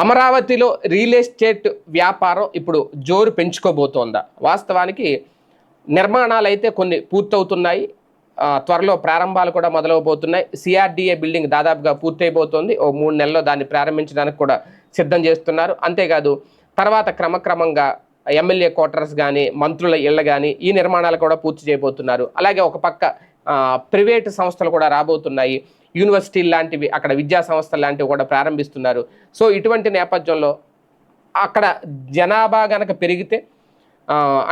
అమరావతిలో real estate వ్యాపారం ఇప్పుడు జోరు పెంచుకోబోతోందా. వాస్తవానికి నిర్మాణాలు అయితే కొన్ని పూర్తవుతున్నాయి. త్వరలో ప్రారంభాలు కూడా మొదలవబోతున్నాయి. సిఆర్డిఏ బిల్డింగ్ దాదాపుగా పూర్తయిపోతుంది. ఓ మూడు నెలల్లో దాన్ని ప్రారంభించడానికి కూడా సిద్ధం చేస్తున్నారు. అంతేకాదు తర్వాత క్రమక్రమంగా ఎమ్మెల్యే క్వార్టర్స్ కానీ మంత్రుల ఇళ్ళ కానీ ఈ నిర్మాణాలు కూడా పూర్తి చేయబోతున్నారు. అలాగే ఒక పక్క ప్రైవేటు సంస్థలు కూడా రాబోతున్నాయి. యూనివర్సిటీలు లాంటివి అక్కడ విద్యా సంస్థలు లాంటివి కూడా ప్రారంభిస్తున్నారు. సో ఇటువంటి నేపథ్యంలో అక్కడ జనాభా గనక పెరిగితే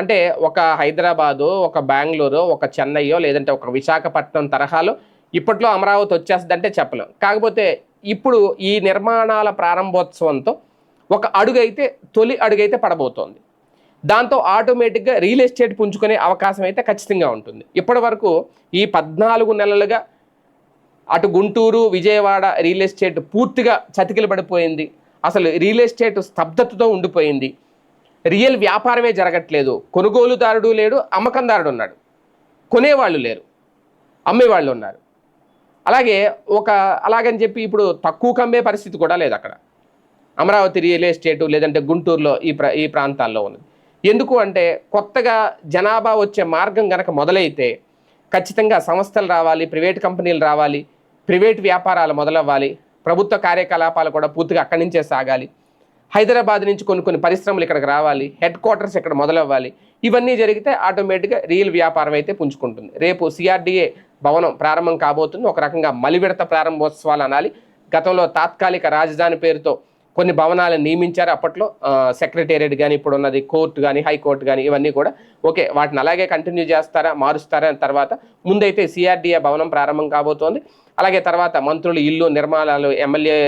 అంటే ఒక హైదరాబాదు ఒక బెంగళూరు ఒక చెన్నైయో లేదంటే ఒక విశాఖపట్నం తరహాలో ఇప్పట్లో అమరావతి వచ్చేస్తుందంటే చెప్పలేం. కాకపోతే ఇప్పుడు ఈ నిర్మాణాల ప్రారంభోత్సవంతో ఒక అడుగైతే తొలి అడుగైతే పడబోతోంది. దాంతో ఆటోమేటిక్గా రియల్ ఎస్టేట్ పుంజుకునే అవకాశం అయితే ఖచ్చితంగా ఉంటుంది. ఇప్పటి వరకు ఈ పద్నాలుగు నెలలుగా అటు గుంటూరు విజయవాడ రియల్ ఎస్టేట్ పూర్తిగా చతికిల పడిపోయింది. అసలు రియల్ ఎస్టేట్ స్తబ్దతతో ఉండిపోయింది. రియల్ వ్యాపారమే జరగట్లేదు. కొనుగోలుదారుడు లేడు అమ్మకందారుడు ఉన్నాడు. కొనేవాళ్ళు లేరు. అమ్మేవాళ్ళు ఉన్నారు. అలాగే ఒక అలాగని చెప్పి ఇప్పుడు తక్కువ కమ్మే పరిస్థితి కూడా లేదు అక్కడ. అమరావతి రియల్ ఎస్టేటు లేదంటే గుంటూరులో ఈ ప్ర ఈ ప్రాంతాల్లో ఉన్నది ఎందుకు అంటే కొత్తగా జనాభా వచ్చే మార్గం కనుక మొదలైతే ఖచ్చితంగా సంస్థలు రావాలి ప్రైవేట్ కంపెనీలు రావాలి. ప్రైవేట్ వ్యాపారాలు మొదలవ్వాలి. ప్రభుత్వ కార్యకలాపాలు కూడా పూర్తిగా అక్కడి నుంచే సాగాలి. హైదరాబాద్ నుంచి కొన్ని కొన్ని పరిశ్రమలు ఇక్కడికి రావాలి. హెడ్ క్వార్టర్స్ ఇక్కడ మొదలవ్వాలి. ఇవన్నీ జరిగితే ఆటోమేటిక్గా రియల్ వ్యాపారం అయితే పుంజుకుంటుంది. రేపు సిఆర్డీఏ భవనం ప్రారంభం కాబోతుంది. ఒక రకంగా మలివిడత ప్రారంభోత్సవాలు అనాలి. గతంలో తాత్కాలిక రాజధాని పేరుతో కొన్ని భవనాలను నియమించారు అప్పట్లో. సెక్రటేరియట్ కానీ ఇప్పుడు ఉన్నది కోర్టు కానీ హైకోర్టు కానీ ఇవన్నీ కూడా. ఓకే వాటిని అలాగే కంటిన్యూ చేస్తారా మారుస్తారా అని తర్వాత ముందైతే సిఆర్డిఏ భవనం ప్రారంభం కాబోతోంది. అలాగే తర్వాత మంత్రులు ఇల్లు నిర్మాణాలు ఎమ్మెల్యే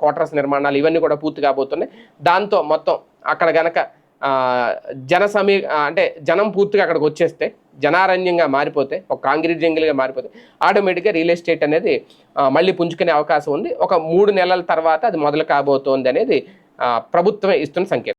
క్వార్టర్స్ నిర్మాణాలు ఇవన్నీ కూడా పూర్తి కాబోతున్నాయి. దాంతో మొత్తం అక్కడ గనక జన సమీ అంటే జనం పూర్తిగా అక్కడికి వచ్చేస్తే జనారణ్యంగా మారిపోతే ఒక కాంక్రీట్ జంగిల్గా మారిపోతే ఆటోమేటిక్గా రియల్ ఎస్టేట్ అనేది మళ్ళీ పుంజుకునే అవకాశం ఉంది. ఒక మూడు నెలల తర్వాత అది మొదలు కాబోతోంది అనేది ప్రభుత్వం ప్రభుత్వమే ఇస్తున్న సంకేతం.